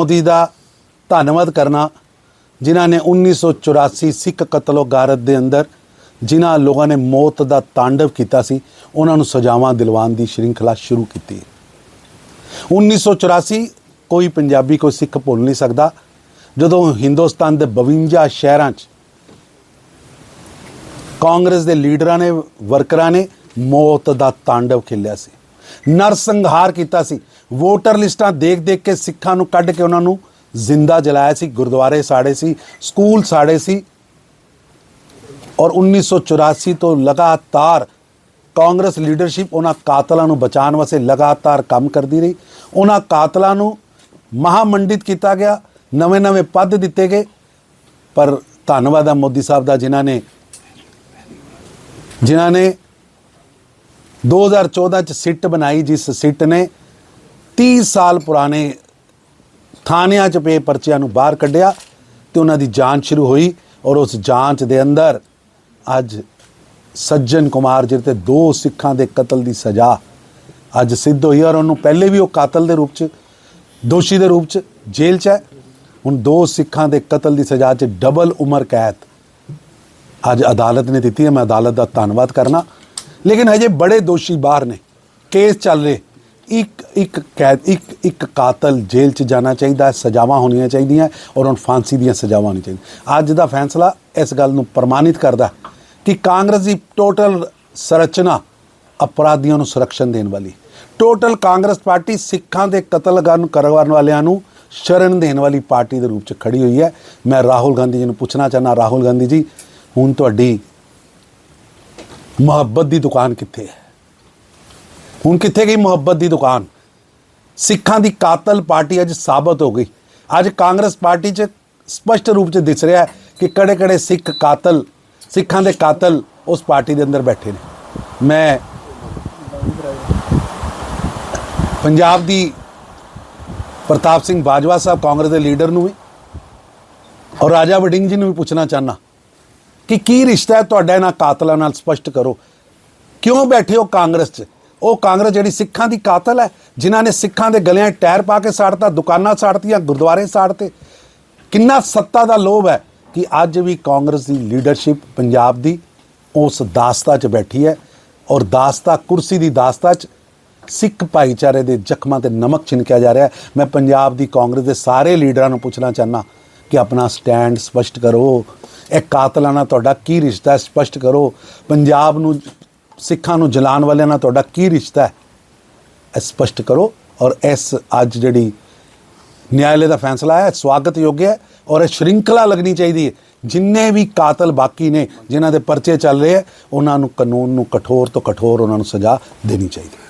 ਮੋਦੀ ਦਾ ਧੰਨਵਾਦ ਕਰਨਾ, ਜਿਨ੍ਹਾਂ ਨੇ 1984 ਸਿੱਖ ਕਤਲੋ ਗਾਰਤ ਦੇ ਅੰਦਰ ਜਿਨ੍ਹਾਂ ਲੋਕਾਂ ਨੇ ਮੌਤ ਦਾ ਤਾਂਡਵ ਕੀਤਾ ਸੀ, ਉਹਨਾਂ ਨੂੰ ਸਜ਼ਾਵਾਂ ਦਿਲਵਾਉਣ ਦੀ ਸ਼੍ਰਿੰਖਲਾ ਸ਼ੁਰੂ ਕੀਤੀ। 1984 ਕੋਈ ਪੰਜਾਬੀ, ਕੋਈ ਸਿੱਖ ਭੁੱਲ ਨਹੀਂ ਸਕਦਾ, ਜਦੋਂ ਹਿੰਦੁਸਤਾਨ ਦੇ 52 ਸ਼ਹਿਰਾਂ 'ਚ ਕਾਂਗਰਸ ਦੇ ਲੀਡਰਾਂ ਨੇ, ਵਰਕਰਾਂ ਨੇ ਮੌਤ ਦਾ ਤਾਂਡਵ ਖੇਲਿਆ ਸੀ। ਨਰਸੰਹਾਰ ਕੀਤਾ ਸੀ। ਵੋਟਰ ਲਿਸਟਾਂ ਦੇਖ ਦੇਖ ਕੇ ਸਿੱਖਾਂ ਨੂੰ ਕੱਢ ਕੇ ਉਹਨਾਂ ਨੂੰ ਜ਼ਿੰਦਾ ਜਲਾਇਆ ਸੀ, ਗੁਰਦੁਆਰੇ ਸਾੜੇ ਸੀ, ਸਕੂਲ ਸਾੜੇ ਸੀ। ਔਰ 1984 ਤੋਂ ਲਗਾਤਾਰ ਕਾਂਗਰਸ ਲੀਡਰਸ਼ਿਪ ਉਹਨਾਂ ਕਾਤਲਾਂ ਨੂੰ ਬਚਾਉਣ ਵਾਸਤੇ ਲਗਾਤਾਰ ਕੰਮ ਕਰਦੀ ਰਹੀ। ਉਹਨਾਂ ਕਾਤਲਾਂ ਨੂੰ ਮਹਾਮੰਡਿਤ ਕੀਤਾ ਗਿਆ ਨਵੇਂ-ਨਵੇਂ ਪਦ ਦਿੱਤੇ ਗਏ। ਪਰ ਧੰਨਵਾਦ ਆ ਮੋਦੀ ਸਾਹਿਬ ਦਾ ਜਿਨ੍ਹਾਂ ਨੇ ਜਿਨ੍ਹਾਂ ਨੇ 2014 ਚ ਸਿੱਟ ਬਣਾਈ ਜਿਸ ਸਿੱਟ ਨੇ 30 ਸਾਲ ਪੁਰਾਣੇ ਥਾਣਿਆਂ 'ਚ ਪਏ ਪਰਚਿਆਂ ਨੂੰ ਬਾਹਰ ਕੱਢਿਆ ਤੇ ਉਹਨਾਂ ਦੀ ਜਾਂਚ ਸ਼ੁਰੂ ਹੋਈ ਔਰ ਉਸ ਜਾਂਚ ਦੇ ਅੰਦਰ ਅੱਜ ਸੱਜਣ ਕੁਮਾਰ ਜੀ ਤੇ ਦੋ ਸਿੱਖਾਂ ਦੇ ਕਤਲ ਦੀ ਸਜ਼ਾ ਅੱਜ ਸਿੱਧ ਹੋਈ ਔਰ ਉਹਨੂੰ ਪਹਿਲੇ ਵੀ ਉਹ ਕਾਤਲ ਦੇ ਰੂਪ 'ਚ, ਦੋਸ਼ੀ ਦੇ ਰੂਪ 'ਚ ਜੇਲ੍ਹ 'ਚ ਹੈ। ਹੁਣ ਦੋ ਸਿੱਖਾਂ ਦੇ ਕਤਲ ਦੀ ਸਜ਼ਾ 'ਚ ਡਬਲ ਉਮਰ ਕੈਦ। ਅੱਜ ਅਦਾਲਤ ਨੇ ਦਿੱਤੀ ਹੈ। ਮੈਂ ਅਦਾਲਤ ਦਾ ਧੰਨਵਾਦ ਕਰਨਾ। ਲੇਕਿਨ ਹਜੇ ਬੜੇ ਦੋਸ਼ੀ ਬਾਹਰ ਨੇ। ਕੇਸ ਚੱਲ ਰਹੇ। ਇੱਕ ਇੱਕ ਕੈਦ, ਇੱਕ ਇੱਕ ਕਾਤਲ ਜੇਲ੍ਹ 'ਚ ਜਾਣਾ ਚਾਹੀਦਾ, ਸਜ਼ਾਵਾਂ ਹੋਣੀਆਂ ਚਾਹੀਦੀਆਂ ਔਰ ਉਹਨੂੰ ਫਾਂਸੀ ਦੀਆਂ ਸਜ਼ਾਵਾਂ ਹੋਣੀਆਂ ਚਾਹੀਦੀਆਂ। ਅੱਜ ਦਾ ਫੈਸਲਾ ਇਸ ਗੱਲ ਨੂੰ ਪ੍ਰਮਾਣਿਤ ਕਰਦਾ ਕਿ ਕਾਂਗਰਸ ਦੀ ਟੋਟਲ ਸੰਰਚਨਾ ਅਪਰਾਧੀਆਂ ਨੂੰ ਸੁਰੱਖਿਆ ਦੇਣ ਵਾਲੀ ਟੋਟਲ ਕਾਂਗਰਸ ਪਾਰਟੀ ਸਿੱਖਾਂ ਦੇ ਕਤਲ ਕਰਵਾਉਣ ਵਾਲਿਆਂ ਨੂੰ ਸ਼ਰਨ ਦੇਣ ਵਾਲੀ ਪਾਰਟੀ ਦੇ ਰੂਪ 'ਚ ਖੜੀ ਹੋਈ ਹੈ। ਮੈਂ ਰਾਹੁਲ ਗਾਂਧੀ ਜੀ ਨੂੰ ਪੁੱਛਣਾ ਚਾਹਨਾ ਰਾਹੁਲ ਗਾਂਧੀ ਜੀ, ਹੁਣ ਤੁਹਾਡੀ ਮੁਹੱਬਤ ਦੀ ਦੁਕਾਨ ਕਿੱਥੇ ਹੈ? ਹੁਣ ਕਿੱਥੇ ਗਈ ਮੁਹੱਬਤ ਦੀ ਦੁਕਾਨ? ਸਿੱਖਾਂ ਦੀ ਕਾਤਲ ਪਾਰਟੀ ਅੱਜ ਸਾਬਤ ਹੋ ਗਈ। ਅੱਜ ਕਾਂਗਰਸ ਪਾਰਟੀ 'ਚ ਸਪਸ਼ਟ ਰੂਪ 'ਚ ਦਿਸ ਰਿਹਾ ਹੈ ਕਿ ਕਿਹੜੇ-ਕਿਹੜੇ ਸਿੱਖ ਕਾਤਲ, ਸਿੱਖਾਂ ਦੇ ਕਾਤਲ ਉਸ ਪਾਰਟੀ ਦੇ ਅੰਦਰ ਬੈਠੇ ਨੇ। ਮੈਂ ਪੰਜਾਬ ਦੀ ਪ੍ਰਤਾਪ ਸਿੰਘ ਬਾਜਵਾ ਸਾਹਿਬ ਕਾਂਗਰਸ ਦੇ ਲੀਡਰ ਨੂੰ ਵੀ ਔਰ ਰਾਜਾ ਵਡਿੰਗ ਜੀ ਨੂੰ ਵੀ ਪੁੱਛਣਾ ਚਾਹਨਾ ਕਿ ਕੀ ਰਿਸ਼ਤਾ ਹੈ ਤੁਹਾਡਾ? ਇਹਨਾਂ ਕਾਤਲਾਂ ਨਾਲ ਸਪਸ਼ਟ ਕਰੋ। ਕਿਉਂ ਬੈਠੇ ਹੋ ਕਾਂਗਰਸ 'ਚ? ਉਹ ਕਾਂਗਰਸ ਜਿਹੜੀ ਸਿੱਖਾਂ ਦੀ ਕਾਤਲ ਹੈ, ਜਿਨ੍ਹਾਂ ਨੇ ਸਿੱਖਾਂ ਦੇ ਗਲਿਆਂ ਟਾਇਰ ਪਾ ਕੇ ਸਾੜਤਾ, ਦੁਕਾਨਾਂ ਸਾੜਤੀਆਂ, ਗੁਰਦੁਆਰੇ ਸਾੜਤੇ। ਕਿੰਨਾ ਸੱਤਾ ਦਾ ਲੋਭ ਹੈ ਕਿ ਅੱਜ ਵੀ ਕਾਂਗਰਸ ਦੀ ਲੀਡਰਸ਼ਿਪ ਪੰਜਾਬ ਦੀ ਉਸ ਦਾਸਤਾ 'ਚ ਬੈਠੀ ਹੈ ਔਰ ਦਾਸਤਾ, ਕੁਰਸੀ ਦੀ ਦਾਸਤਾ 'ਚ ਸਿੱਖ ਭਾਈਚਾਰੇ ਦੇ ਜ਼ਖਮਾਂ ਤੇ ਨਮਕ ਛਿਣਕਿਆ ਜਾ ਰਿਹਾ ਮੈਂ ਪੰਜਾਬ ਦੀ ਕਾਂਗਰਸ ਦੇ ਸਾਰੇ ਲੀਡਰਾਂ ਨੂੰ ਪੁੱਛਣਾ ਚਾਹਨਾ ਕਿ ਆਪਣਾ ਸਟੈਂਡ ਸਪਸ਼ਟ ਕਰੋ। ਇਹ ਕਾਤਲਾਂ ਨਾਲ ਤੁਹਾਡਾ ਕੀ ਰਿਸ਼ਤਾ ਹੈ? ਸਪਸ਼ਟ ਕਰੋ। ਪੰਜਾਬ ਨੂੰ, ਸਿੱਖਾਂ ਨੂੰ ਜਲਾਉਣ ਵਾਲਿਆਂ ਨਾਲ ਤੁਹਾਡਾ ਕੀ ਰਿਸ਼ਤਾ ਹੈ? ਇਹ ਸਪਸ਼ਟ ਕਰੋ ਔਰ ਇਸ ਅੱਜ ਜਿਹੜੀ ਨਿਆਇਲੇ ਦਾ ਫੈਸਲਾ ਹੈ, ਸਵਾਗਤ ਯੋਗ ਹੈ ਔਰ ਇਹ ਸ਼੍ਰਿੰਖਲਾ ਲੱਗਣੀ ਚਾਹੀਦੀ ਹੈ। ਜਿੰਨੇ ਵੀ ਕਾਤਲ ਬਾਕੀ ਨੇ, ਜਿਨ੍ਹਾਂ ਦੇ ਪਰਚੇ ਚੱਲ ਰਹੇ ਹੈ, ਉਹਨਾਂ ਨੂੰ ਕਾਨੂੰਨ ਨੂੰ ਕਠੋਰ ਤੋਂ ਕਠੋਰ ਉਹਨਾਂ ਨੂੰ ਸਜ਼ਾ ਦੇਣੀ ਚਾਹੀਦੀ ਹੈ।